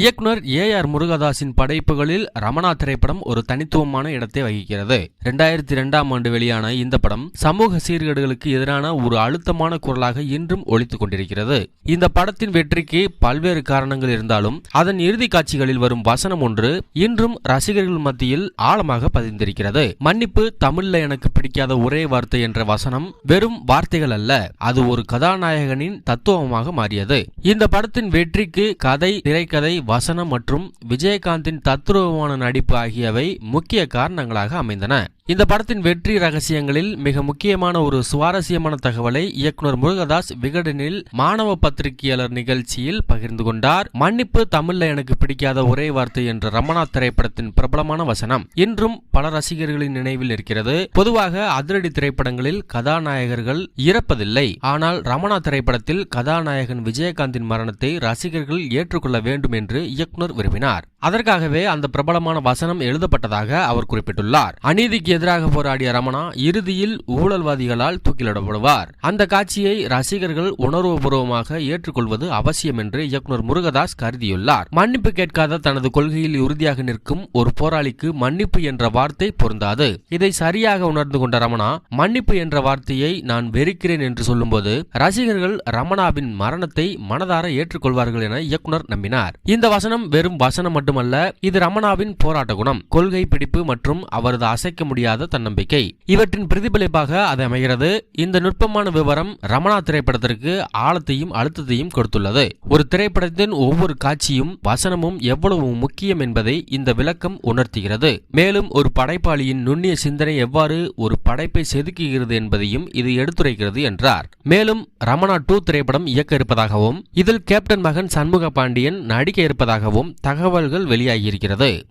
இயக்குனர் A R முருகதாஸின் படைப்புகளில் ரமணா திரைப்படம் ஒரு தனித்துவமான இடத்தை வகிக்கிறது. இரண்டாயிரத்தி இரண்டாம் ஆண்டு வெளியான இந்த படம் சமூக சீர்கேடுகளுக்கு எதிரான ஒரு அழுத்தமான குரலாக இன்றும் ஒழித்துக் கொண்டிருக்கிறது. இந்த படத்தின் வெற்றிக்கு பல்வேறு காரணங்கள் இருந்தாலும் அதன் இறுதி காட்சிகளில் வரும் வசனம் ஒன்று இன்றும் ரசிகர்கள் மத்தியில் ஆழமாக பதிந்திருக்கிறது. மன்னிப்பு தமிழ்ல எனக்கு பிடிக்காத ஒரே வார்த்தை என்ற வசனம் வெறும் வார்த்தைகள் அல்ல அது ஒரு கதாநாயகனின் தத்துவமாக மாறியது. இந்த படத்தின் வெற்றிக்கு கதை திரைக்கதை வசனம் மற்றும் விஜயகாந்தின் தத்ரூபமான நடிப்பு ஆகியவை முக்கிய காரணங்களாக அமைந்தன. இந்த படத்தின் வெற்றி ரகசியங்களில் மிக முக்கியமான ஒரு சுவாரஸ்யமான தகவலை இயக்குனர் முருகதாஸ் விகடனில் மாணவ பத்திரிகையாளர் நிகழ்ச்சியில் பகிர்ந்து கொண்டார். மன்னிப்பு தமிழ்ல எனக்கு பிடிக்காத ஒரே வார்த்தை என்ற ரமணா திரைப்படத்தின் பிரபலமான வசனம் இன்றும் பல ரசிகர்களின் நினைவில் இருக்கிறது. பொதுவாக அதிரடி திரைப்படங்களில் கதாநாயகர்கள் இறப்பதில்லை. ஆனால் ரமணா திரைப்படத்தில் கதாநாயகன் விஜயகாந்தின் மரணத்தை ரசிகர்கள் ஏற்றுக்கொள்ள வேண்டும் என்று இயக்குனர் விரும்பினார். அதற்காகவே அந்த பிரபலமான வசனம் எழுதப்பட்டதாக அவர் குறிப்பிட்டுள்ளார். அநீதிக்கு எதிராக போராடிய ரமணா இறுதியில் ஊழல்வாதிகளால் தூக்கிலிடப்படுவார். அந்த காட்சியை ரசிகர்கள் உணர்வுபூர்வமாக ஏற்றுக்கொள்வது அவசியம் என்று இயக்குனர் முருகதாஸ் கருதியுள்ளார். மன்னிப்பு கேட்காத தனது கொள்கையில் உறுதியாக நிற்கும் ஒரு போராளிக்கு மன்னிப்பு என்ற வார்த்தை பொருந்தாது. இதை சரியாக உணர்ந்து கொண்ட ரமணா மன்னிப்பு என்ற வார்த்தையை நான் வெறுக்கிறேன் என்று சொல்லும்போது ரசிகர்கள் ரமணாவின் மரணத்தை மனதார ஏற்றுக்கொள்வார்கள் என இயக்குனர் நம்பினார். இந்த வசனம் வெறும் வசனம் மட்டுமல்ல இது ரமணாவின் போராட்ட குணம் கொள்கை பிடிப்பு மற்றும் அவரது அசைக்க முடியாத தன்னம்பிக்கை. இவற்றின் பிரதிபலிப்பாக அது அமைகிறது. இந்த நுட்பமான விவரம் ரமணா திரைப்படத்திற்கு ஆழத்தையும் அழுத்தத்தையும் கொடுத்துள்ளது. ஒரு திரைப்படத்தின் ஒவ்வொரு காட்சியும் வசனமும் எவ்வளவு முக்கியம் என்பதை இந்த விளக்கம் உணர்த்துகிறது. மேலும் ஒரு படைப்பாளியின் நுண்ணிய சிந்தனை எவ்வாறு ஒரு படைப்பை செதுக்குகிறது என்பதையும் இது எடுத்துரைக்கிறது என்றார். மேலும் ரமணா டூ திரைப்படம் இயக்க இருப்பதாகவும் இதில் கேப்டன் மகன் சண்முக பாண்டியன் நடிக்க இருப்பதாகவும் தகவல்கள் தகவல்கள் வெளியாகியிருக்கிறது.